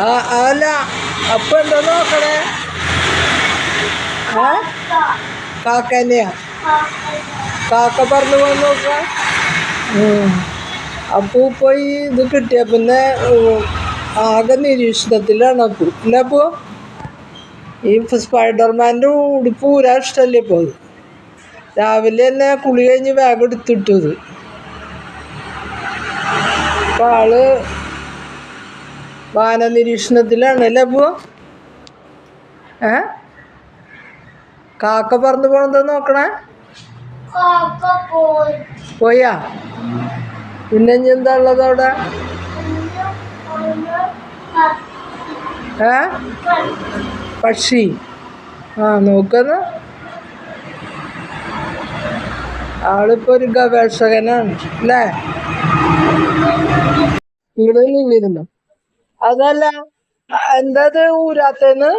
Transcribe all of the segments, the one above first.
അല്ല അപ്പൊ എന്താ നോക്കണേ? കാക്ക തന്നെയാ? കാക്ക പറഞ്ഞു പോകാൻ നോക്ക അപ്പൂ പോയി ഇത് കിട്ടിയ പിന്നെ ആകെ നിരീക്ഷണത്തിലാണ് അപ്പൂ. ഇല്ല അപ്പൂ ഈ സ്പൈഡർമാന്റെ ഉടുപ്പ് ഊരാ ഇഷ്ടമല്ലേ ഇപ്പോൾ അത് രാവിലെ തന്നെ കുളി കഴിഞ്ഞ് ബാഗ് എടുത്തിട്ടത് അപ്പോൾ ആൾ വാന നിരീക്ഷണത്തിലാണ് അല്ലേ അപ്പു? ഏ? കാക്ക പറന്നു പോണെന്താ നോക്കണേ? പോയാ. പിന്നെ എന്താ ഉള്ളത് അവിടെ? ഏ? പക്ഷി. ആ നോക്കുന്ന. ആളിപ്പോ ഒരു ഗവേഷകനാണ് അല്ലേ? ഇവിടെ നിന്നിരുന്നു അതല്ല എന്താ ഇത് ഊരാത്തേന്ന്?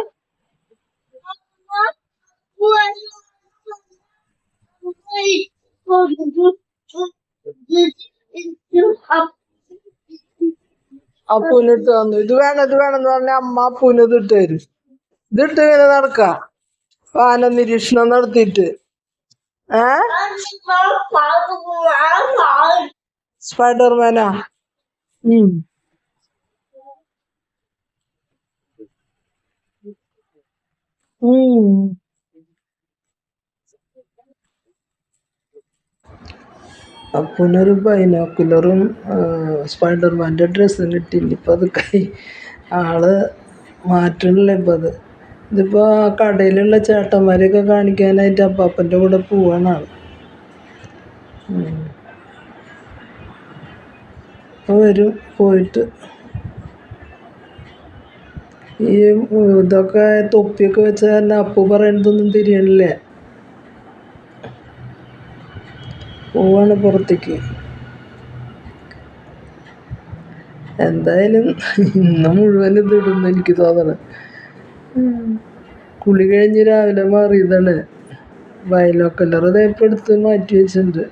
അപ്പൂനിട്ട് തന്നു. ഇത് വേണം ഇത് വേണം എന്ന് പറഞ്ഞ അമ്മ അപ്പൂന് ഇത് ഇട്ട് തരും. ഇതിട്ട് ഇങ്ങനെ നടക്ക. വാന നിരീക്ഷണം നടത്തിയിട്ട്. ഏ? സ്പൈഡർമാനാ. ഉം. അപ്പൂനൊരു ബൈനോക്കുലറും സ്പൈഡർമാന്റെ ഡ്രസ്സും കിട്ടിയില്ല? ഇപ്പം അത് കൈ ആൾ മാറ്റണില്ല ഇപ്പം അത്. ഇതിപ്പോൾ ആ കടയിലുള്ള ചേട്ടന്മാരെയൊക്കെ കാണിക്കാനായിട്ട് അപ്പാപ്പന്റെ കൂടെ പോവാണ് ആൾ. വരും പോയിട്ട് ഈ ഇതൊക്കെ തൊപ്പിയൊക്കെ വെച്ച തന്നെ അപ്പു പറയുന്നതൊന്നും തിരിയണില്ലേ. പോവാണ് പുറത്തേക്ക്. എന്തായാലും ഇന്ന് മുഴുവൻ ഇത് ഇടുന്നു എനിക്ക് തോന്നണം. കുളി കഴിഞ്ഞ് രാവിലെ മാറിയതാണ്. വയലോക്കല്ലറ തേപ്പ് എടുത്ത് മാറ്റി വെച്ചിട്ടുണ്ട്.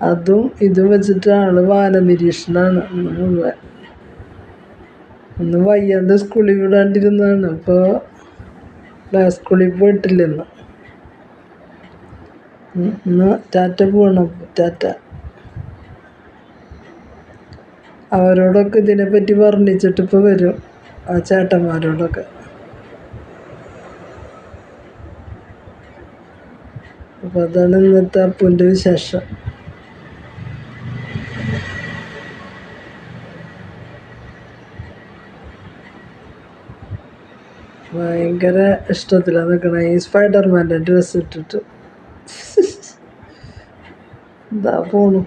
അതും ഇതും വെച്ചിട്ട് ആൾ വാന നിരീക്ഷണമാണ് ഇന്ന് വയ്യാണ്ട് സ്കൂളിൽ വിടാണ്ടിരുന്നതാണ്. ഇപ്പോൾ സ്കൂളിൽ പോയിട്ടില്ല ഇന്ന്. ഇന്ന് ടാറ്റ പോകണം ടാറ്റ. അവരോടൊക്കെ ഇതിനെപ്പറ്റി വർണിച്ചിട്ട് ഇപ്പോൾ വരും. ആ ചേട്ടന്മാരോടൊക്കെ. അപ്പോൾ അതാണ് ഇന്നത്തെ അപ്പൂന്റെ വിശേഷം. ഭയങ്കര ഇഷ്ടത്തിലാണ് നിൽക്കണേ ഈ സ്പൈഡർമാന്റെ ഡ്രസ്സ് ഇട്ടിട്ട്. എന്താ പോണു.